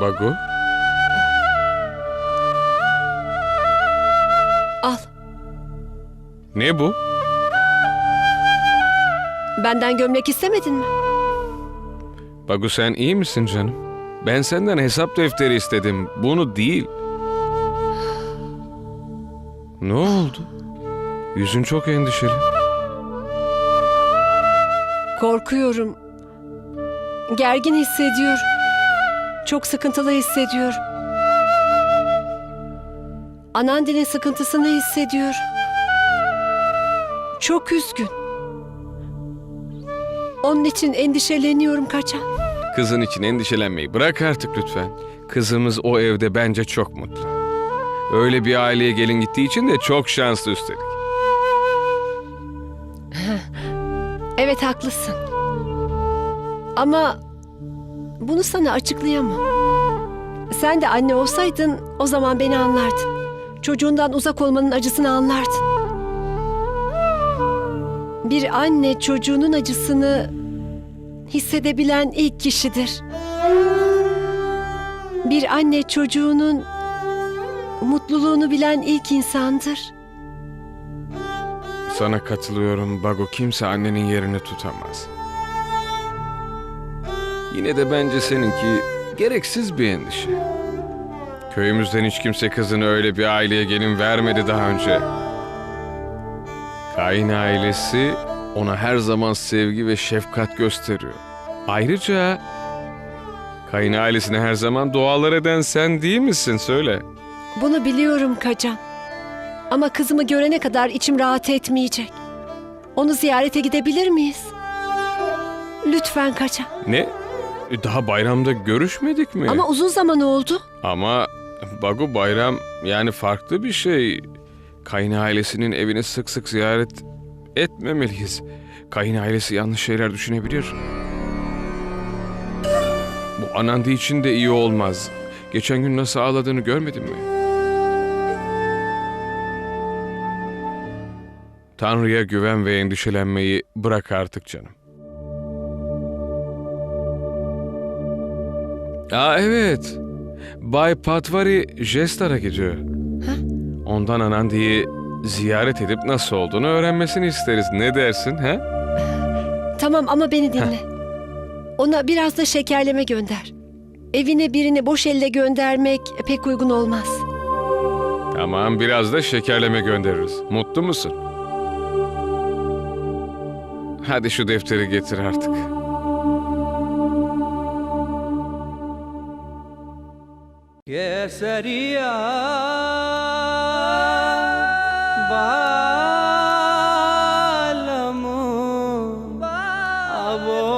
Bagu, Al. ne bu? Benden gömlek istemedin mi? Bagu sen iyi misin canım? Ben senden hesap defteri istedim. Bunu değil. Ne oldu? Yüzün çok endişeli. Korkuyorum. Gergin hissediyorum. Çok sıkıntılı hissediyorum. Anandinin sıkıntısını hissediyorum. Çok üzgün. Onun için endişeleniyorum kaçan. Kızın için endişelenmeyi bırak artık lütfen. Kızımız o evde bence çok mutlu. Öyle bir aileye gelin gittiği için de çok şanslı üstelik. Evet haklısın. Ama bunu sana açıklayamam. Sen de anne olsaydın o zaman beni anlardın. Çocuğundan uzak olmanın acısını anlardın. Bir anne çocuğunun acısını hissedebilen ilk kişidir. Bir anne çocuğunun mutluluğunu bilen ilk insandır. Sana katılıyorum Bago. Kimse annenin yerini tutamaz. Yine de bence seninki gereksiz bir endişe. Köyümüzden hiç kimse kızını öyle bir aileye gelin vermedi daha önce. Kain ailesi ona her zaman sevgi ve şefkat gösteriyor. Ayrıca Kain ailesine her zaman dualar eden sen değil misin söyle. Bunu biliyorum Kacan. Ama kızımı görene kadar içim rahat etmeyecek. Onu ziyarete gidebilir miyiz? Lütfen Kacan. Ne? E, Daha bayramda görüşmedik mi? Ama uzun zaman oldu. Ama Bagu Bayram yani farklı bir şey. Kayın ailesinin evini sık sık ziyaret etmemeliyiz. Kayın ailesi yanlış şeyler düşünebilir. Bu Anandi için de iyi olmaz. Geçen gün nasıl ağladığını görmedin mi? Tanrı'ya güven ve endişelenmeyi bırak artık canım. Aa evet. Bay Patvari Jestar'a gidiyor. Ondan Anandi'yi ziyaret edip nasıl olduğunu öğrenmesini isteriz. Ne dersin ha? Tamam ama beni dinle. Ona biraz da şekerleme gönder. Evine birini boş elle göndermek pek uygun olmaz. Tamam biraz da şekerleme göndeririz. Mutlu musun? Hadi şu defteri getir artık. Yes, I do.